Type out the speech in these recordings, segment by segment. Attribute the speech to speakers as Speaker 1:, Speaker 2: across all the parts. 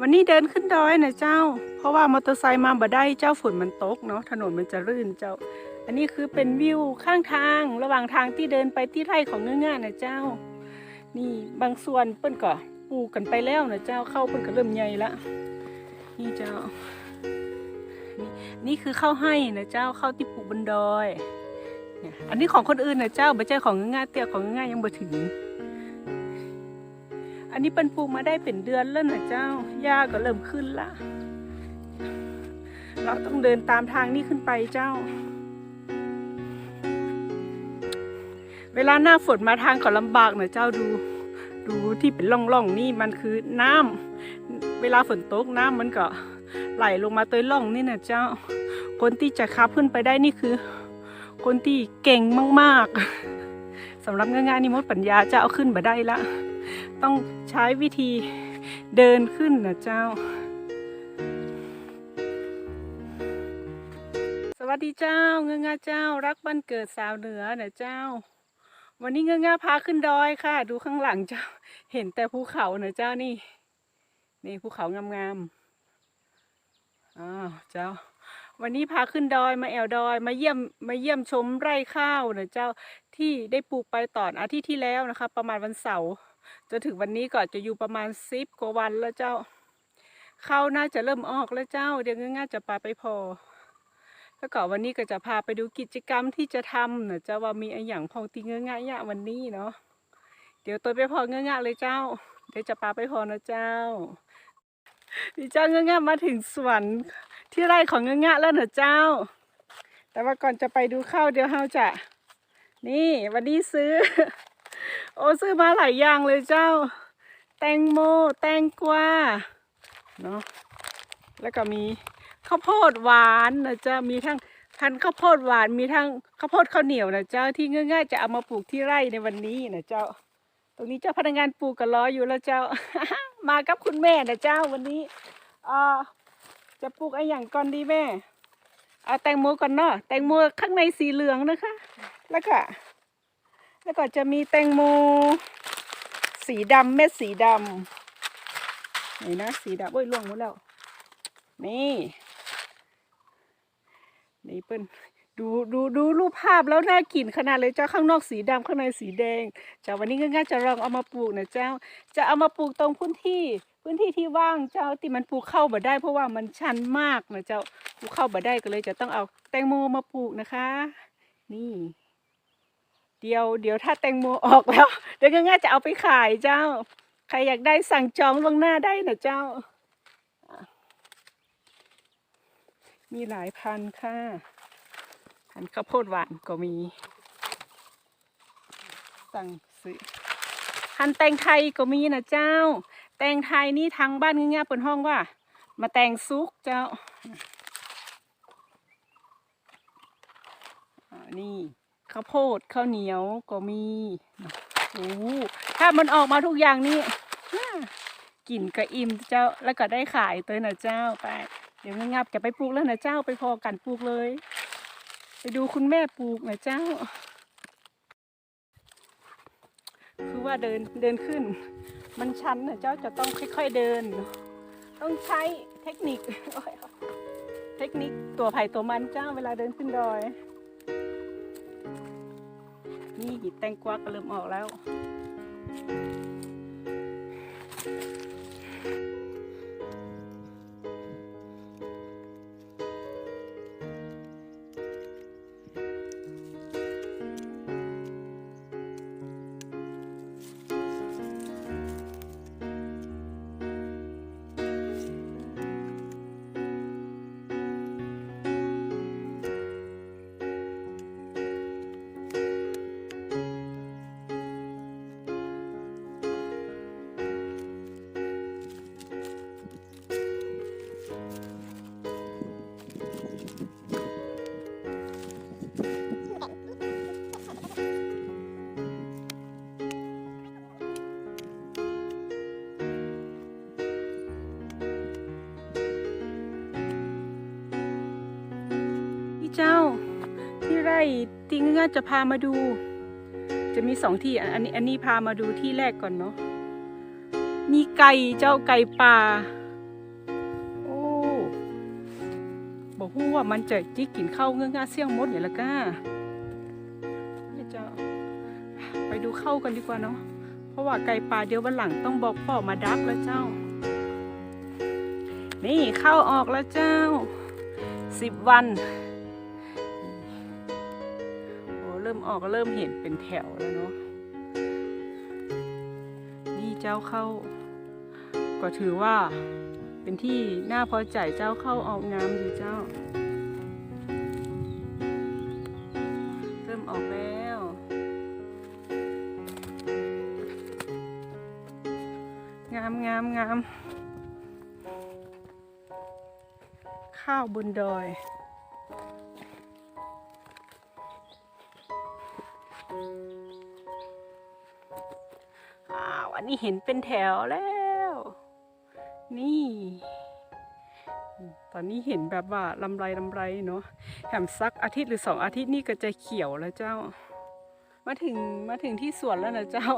Speaker 1: วันนี้เดินขึ้นดอยนะเจ้า เพราะว่ามอเตอร์ไซค์มาบ่ได้เจ้าฝนมันตกเนาะถนนมันจะลื่นเจ้า อันนี้คือเป็นวิวข้างทาง ระหว่างทางที่เดินไปที่ไร่ของเงื่อนๆนะเจ้า นี่บางส่วนเปิ้นก็ปลูกกันไปแล้วนะเจ้าเข้าเปิ้นก็เริ่มใหญ่ละนี่เจ้า นี่นี่คือข้าวให้นะเจ้าข้าวที่ปลูกบนดอยนี่อันนี้ของคนอื่นนะเจ้าไม่ใช่ของเงื่อนๆเตี้ยของเงื่อนๆยังบ่ถึง อันนี้เป็นปลูกมาได้เป็นเดือนแล้วนะเจ้าหญ้าก็เริ่มขึ้นละ เราต้องเดินตามทางนี้ขึ้นไปเจ้า เวลาหน้าฝนมาทางก็ลำบากนะเจ้าดู ดูที่เป็นร่องๆนี่มันคือน้ำเวลาฝนตกน้ำมันก็ไหลลงมาตัวร่องนี่นะเจ้า คนที่จะขับขึ้นไปได้นี่คือ คนที่เก่งมากๆสำหรับงานนี่มดปัญญาจะเอาขึ้นมาได้ละ ต้องใช้วิธีเดินขึ้นนะเจ้า สวัสดีเจ้าเงืองาเจ้า รักบ้านเกิดสาวเหนือนะเจ้า วันนี้เงืองาพาขึ้นดอยค่ะ ดูข้างหลังเจ้า เห็นแต่ภูเขานะเจ้านี่ นี่ภูเขางามๆอ้าวเจ้าวันนี้พาขึ้นดอยมาแอวดอยมาเยี่ยมมาเยี่ยมชมไร่ข้าวนะเจ้าที่ได้ปลูกไปตอนอาทิตย์ที่แล้วนะคะ ประมาณวันเสาร์ จนถึงวันนี้ก็จะอยู่ประมาณสิบกว่าวันแล้วเจ้า เข้าน่าจะเริ่มออกแล้วเจ้า เดี๋ยวง่ายๆจะปาไปพอ แล้วก็วันนี้ก็จะพาไปดูกิจกรรมที่จะทำนะเจ้าว่ามีอะไรอย่างพองตีเงื้อๆวันนี้เนาะเดี๋ยวตัวไปพอเงื้อๆเลยเจ้า เดี๋ยวจะพาไปพอนะเจ้านี่เจ้าเงื้อๆมาถึงสวนที่ไร่ของเงื้อๆแล้วเนะเจ้า แต่ว่าก่อนจะไปดูข้าวเดี๋ยวเราจะ นี่วันนี้ซื้อ โอ้ซื้อมาหลายอย่างเลยเจ้า แตงโม แตงกวาเนาะแล้วก็มีข้าวโพดหวานนะเจ้ามีทั้งพันข้าวโพดหวานมีทั้งข้าวโพดข้าวเหนียวนะเจ้าที่ง่ายๆจะเอามาปลูกที่ไร่ในวันนี้นะเจ้า ตรงนี้เจ้าพนักงานปลูกก็รออยู่แล้วเจ้า มากับคุณแม่นะเจ้าวันนี้อ่าจะปลูกอะไรอย่างก่อนดีแม่เอาแตงโมก่อนเนาะแตงโมข้างในสีเหลืองนะคะ แล้วก็ แล้วก็จะมีแตงโมสีดำเม็ดสีดำนี่นะสีดำโอ้ยล่วงหมดแล้ว นี่นี่เปิ้นดูดูดูรูปภาพแล้วน่ากินขนาดเลยเจ้าข้างนอกสีดำข้างในสีแดงจ้าวันนี้ง่ายๆจะลองเอามาปลูกนะเจ้า จะเอามาปลูกตรงพื้นที่ พื้นที่ที่ว่างเจ้าที่มันปลูกเข้าบ่ได้ เพราะว่ามันชันมากนะเจ้าปลูกเข้าบ่ได้ก็เลย จะต้องเอาแตงโมมาปลูกนะคะ นี่ เดี๋ยวเดี๋ยวถ้าแตงโมออกแล้ว เดี๋ยวง่ายๆจะเอาไปขายเจ้า ใครอยากได้สั่งจองล่วงหน้าได้นะเจ้า มีหลายพันค่ะพันข้าวโพดหวานก็มี สั่งซื้อพันแตงไทยก็มีนะเจ้า แตงไทยนี่ทางบ้านง่ายๆเปิดห้องว่า มาแตงซุกเจ้าอ่านี่ ข้าวโพดข้าวเหนียวก็มีโอ้ถ้ามันออกมาทุกอย่างนี่กลิ่นกระอิ่มเจ้าแล้วก็ได้ขายเตัวนะเจ้าไปเดี๋ยวงับจะไปปลูกแล้วนะเจ้าไปพอกันปลูกเลย ไปดูคุณแม่ปลูกนะเจ้า คือว่าเดินเดินขึ้น มันชันนะเจ้าจะต้องค่อยๆเดิน ต้องใช้เทคนิค เทคนิคตัวไผ่ตัวมันเจ้าเวลาเดินขึ้นดอย นี่แตงกวาก็เริ่มออกแล้ว ที่ไร่ติงง่าจะพามาดู จะมีสองที่อันนี้อันนี้พามาดูที่แรกก่อนเนาะมีไก่เจ้าไก่ป่าโอ้บอกฮู้ว่ามันจะจิกกินข้าวเงื้องาเสี่ยงมดอย่างละก้าจ้าไปดูเข้ากันดีกว่าเนาะเพราะว่าไก่ป่าเดี๋ยววันหลังต้องบอกพ่อมาดักแล้วเจ้า นี่เข้าออกแล้วเจ้าสิบวัน เริ่มออกเริ่มเห็นเป็นแถวแล้วเนาะนี่เจ้าเข้า ก็ถือว่าเป็นที่น่าพอใจเจ้าเข้าออกงามอยู่เจ้า เริ่มออกแล้ว งามงามงามข้าวบนดอย อ้าวอันนี้เห็นเป็นแถวแล้ว นี่ ตอนนี้เห็นแบบว่าลำไรลำไรเนาะแถมสักอาทิตย์หรือสองอาทิตย์นี่ก็จะเขียวแล้วเจ้า มาถึงมาถึงที่สวนแล้วนะเจ้า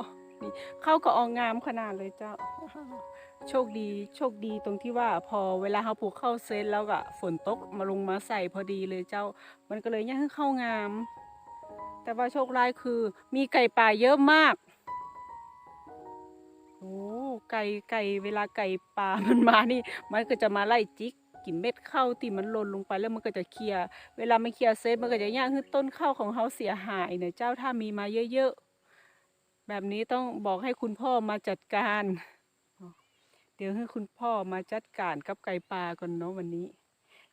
Speaker 1: นี่เข้าก็ออกงามขนาดเลยเจ้า โชคดีโชคดีตรงที่ว่าพอเวลาเขาปลูกเข้าเซตแล้วก็ฝนตกมาลงมาใส่พอดีเลยเจ้า มันก็เลยยังเข้างาม แต่ว่าโชคร้ายคือมีไก่ป่าเยอะมากโอ้ไก่ไก่เวลาไก่ป่ามันมานี่ มันก็จะมาไล่จิกกินเม็ดข้าวที่มันหล่นลงไปแล้วมันก็จะเคลียร์เวลามันเคลียร์เซตมันก็จะย่างให้ต้นข้าวของเขาเสียหายเนี่ยเจ้าถ้ามีมาเยอะๆแบบนี้ต้องบอกให้คุณพ่อมาจัดการ เดี๋ยวให้คุณพ่อมาจัดการกับไก่ป่าก่อนเนาะวันนี้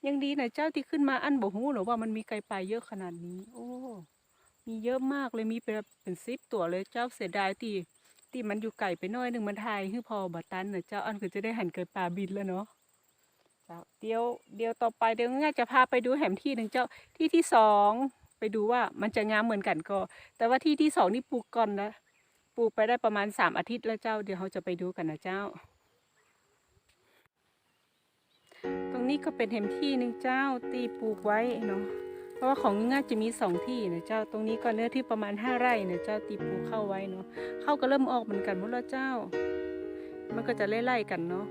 Speaker 1: ยังดีนะเจ้าที่ขึ้นมาอันบอกหูหรอว่ามันมีไก่ป่าเยอะขนาดนี้ โอ้ มีเยอะมากเลยมีเป็นเป็นซิปตัวเลยเจ้าเสียดายที่ที่มันอยู่ไก่ไปน้อยหนึ่งมันทายให้พอบัตันนะเจ้าอันก็จะได้หันไก่ป่าบินแล้วเนาะเจ้าเดี๋ยวเดี๋ยวต่อไปเดี๋ยวง่ายจะพาไปดูแหมที่หนึ่งเจ้าที่ที่สองไปดูว่ามันจะงามเหมือนกันก็ แต่ว่าที่ที่สองนี่ปลูกก่อนนะปลูกไปได้ประมาณสามอาทิตย์แล้วเจ้า เดี๋ยวเราจะไปดูกันนะเจ้า ตรงนี้ก็เป็นแหมที่หนึ่งเจ้าตีปลูกไว้เนาะ เพราะว่าของง่ายจะมีสองที่นะเจ้าตรงนี้ก็เนื้อที่ประมาณห้าไร่นะเจ้าตีปูเข้าไว้เนาะเข้าก็เริ่มออกเหมือนกันมดแล้วเจ้า มันก็จะไล่ๆกันเนาะ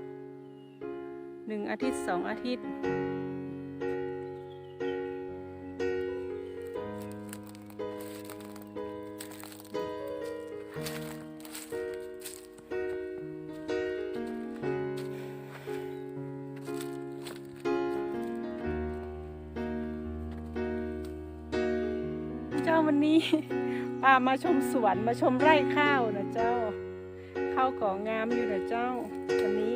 Speaker 1: หนึ่งอาทิตย์สองอาทิตย์ วันนี้ป้ามาชมสวนมาชมไร่ข้าวนะเจ้า ข้าวก่องามอยู่นะเจ้าวันนี้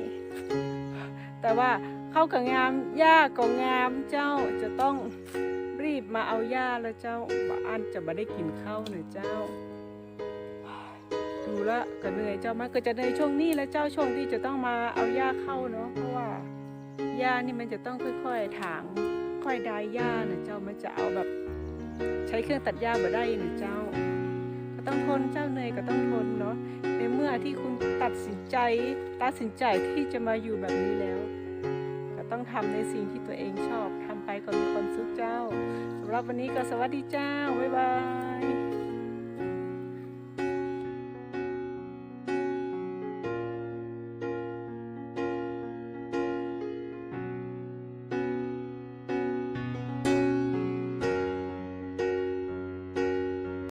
Speaker 1: แต่ว่าข้าวก่องามหญ้าก่องามเจ้าจะต้องรีบมาเอาหญ้าแล้วเจ้าบ่อันจะมาได้กินข้าวนะเจ้าดูแลวก็เหนื่อยเจ้ามันก็จะในช่วงนี้แล้วเจ้าช่วงที่จะต้องมาเอาหญ้าเข้าเนาะเพราะว่าหญ้านี่มันจะต้องค่อยๆถางค่อยดายหญ้านะเจ้ามันจะเอาแบบ ใช้เครื่องตัดหญ้าบ่ได้หนิเจ้า ก็ต้องทนเจ้าเหนื่อยก็ต้องทนเนาะในเมื่อที่คุณตัดสินใจตัดสินใจที่จะมาอยู่แบบนี้แล้ว ก็ต้องทำในสิ่งที่ตัวเองชอบทำไปก็มีความสุขเจ้าสำหรับวันนี้ก็สวัสดีเจ้าบ๊ายบาย